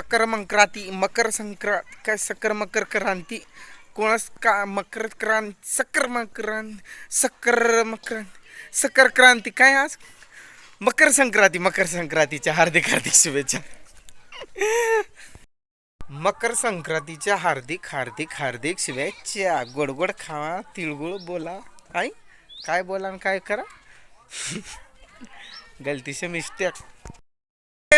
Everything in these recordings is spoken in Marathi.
सक्कर संक्रांती मकर संक्रांत काय सक्कर मकर क्रांती कोणास का मकर क्रांती सक्कर मकरांत सक्कर मकर सक्कर क्रांती काय आज? मकर संक्रांती मकर संक्रांतीच्या हार्दिक हार्दिक शुभेच्छा. मकर संक्रांतीच्या हार्दिक हार्दिक हार्दिक शुभेच्छा. गोड गोड खावा तिळगुळ बोला. आई काय बोला आणि काय करा? गलतीचे मिस्टेक.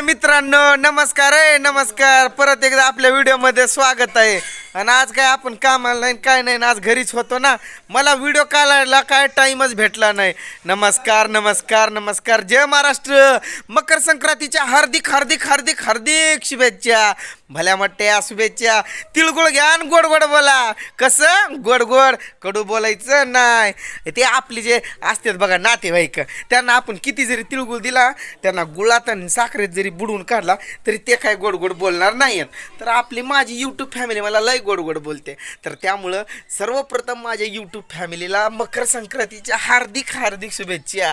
मित्रांनो नमस्कार आहे नमस्कार. परत एकदा आपल्या व्हिडिओमध्ये स्वागत आहे. आणि आज काय आपण कामाला नाही काय नाही आणि आज घरीच होतो ना मला व्हिडिओ काढायला काय टाईमच भेटला नाही. नमस्कार नमस्कार नमस्कार. जय महाराष्ट्र. मकर संक्रांतीच्या हार्दिक हार्दिक हार्दिक हार्दिक शुभेच्छा. भल्या मट्ट्या शुभेच्छा. तिळगुळ घ्या आणि गोड गोड बोला. कसं? गोड गोड कडू बोलायचं नाही. ते आपले जे असतात बघा नातेवाईक त्यांना आपण किती जरी तिळगुळ दिला त्यांना गुळात आणि साखरेत जरी बुडवून काढला तरी ते काय गोड गोड बोलणार नाहीत तर आपली माझी यूट्यूब फॅमिली मला लय गोड गोड बोलते. तर त्यामुळं सर्वप्रथम माझ्या यूट्यूब फॅमिलीला मकर संक्रांतीच्या हार्दिक हार्दिक शुभेच्छा.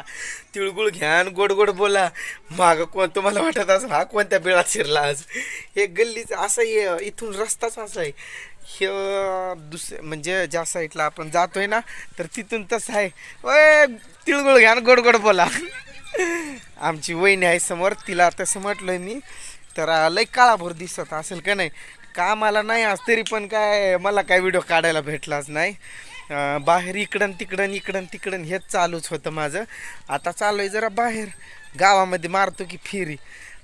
तिळगुळ घ्यान गोड गोड बोला. मागं कोण तुम्हाला वाटत असं हा कोणत्या बिळात शिरला आज? हे गल्लीच असं आहे इथून रस्ताच असा आहे. हे दुसरे म्हणजे ज्या साईडला आपण जातोय ना तर तिथून तसं आहे. वय तिळगुळ घ्यान गोड गोड बोला. आमची वहिनी आहे समोर तिला तसं म्हटलं मी. तर लई काळाभोर दिसत असेल का नाही? कामाला नाही आज तरी पण काय मला काय व्हिडिओ काढायला भेटलाच नाही. बाहेर इकडं तिकडं इकडं तिकडं हेच चालूच होतं माझं. आता चालू आहे जरा बाहेर. गावामध्ये मारतो की फिरी.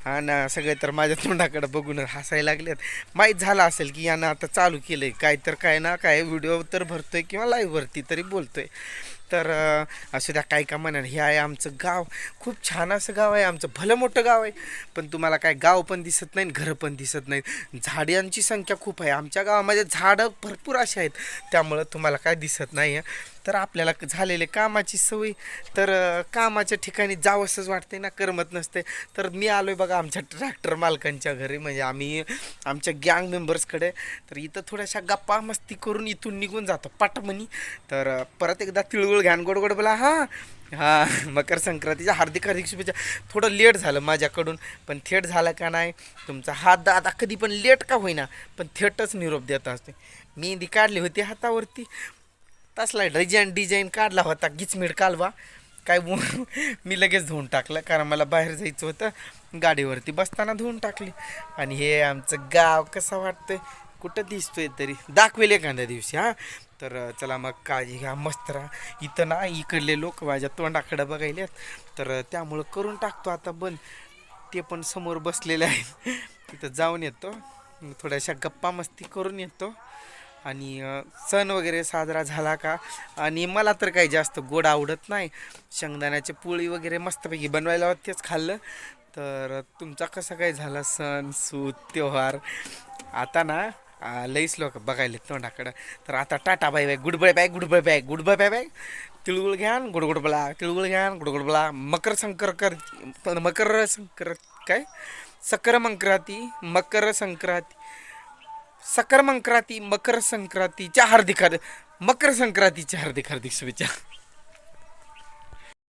आणि सगळे तर माझ्या तोंडाकडे बघून हसायला लागलेत. माहीत झालं असेल की यानं आता चालू केलं आहे काय तर काय ना काय व्हिडिओ तर भरतोय किंवा लाईव्हवरती तरी बोलतोय. तर असू द्या काय का म्हणा हे आहे आमचं गाव. खूप छान असं गाव आहे आमचं भलं मोठं गाव आहे. पण तुम्हाला काय गाव पण दिसत नाही घरं पण दिसत नाहीत. झाडांची संख्या खूप आहे. आमच्या गावामध्ये झाडं भरपूर अशी आहेत. त्यामुळं तुम्हाला काय दिसत नाही आहे तर आपल्याला क- झालेले कामाची सवय तर कामाच्या ठिकाणी जावंसंच वाटते ना करमत नसते तर मी आलो आहे बघा आमच्या ट्रॅक्टर मालकांच्या घरी. म्हणजे आम्ही आमच्या गँग मेंबर्सकडे. तर इथं थोड्याशा गप्पा मस्ती करून इथून निघून जातो पाटमनी तर परत एकदा तिळगुळ घ्यान गोड गोड बोला हां. हां मकर संक्रांतीच्या हार्दिक हार्दिक शुभेच्छा. थोडं लेट झालं माझ्याकडून पण थेट झालं का नाही तुमचा हात दादा कधी पण लेट का होईना पण थेटच निरोप देत असते. मेहंदी काढली होती हातावरती. तसला डिझाईन डिझाईन काढला होता गिचमीड कालवा. काय मी लगेच धुवून टाकलं कारण मला बाहेर जायचं होतं. गाडीवरती बसताना धुवून टाकली. आणि हे आमचं गाव कसं वाटतंय? कुठं दिसतोय तरी. दाखवेल एखाद्या दिवशी हां. तर चला मग काळजी घ्या मस्त राहा. इथं ना इकडले लोक माझ्या तोंडाकडं बघायलेत. तर त्यामुळं करून टाकतो आता बंद. ते पण समोर बसलेले आहेत. तिथं जाऊन येतो. थोड्याशा गप्पा मस्ती करून येतो. आणि सण वगैरे साजरा झाला का? आणि मला तर काही जास्त गोड आवडत नाही. शेंगदाण्याची पोळी वगैरे मस्तपैकी बनवायला होतं तेच खाल्लं. तर तुमचा कसा काय झाला सण सूत त्योहार? आता ना लईच लोक बघायला तोंडाकडं. तर आता tata bye bye good bye bye bye bye bye bye. तिळगुळ घ्यान गुडगुडबला तिळगुळ घ्यान गुडगुडबला मकर संकर कर मकर संक्र काय? सक्र संक्रांती मकर संक्रांती सक्र संक्रांती मकर संक्रांतीच्या हार्दिक हार्दिक मकर संक्रांतीच्या हार्दिक हार्दिक शुभेच्छा.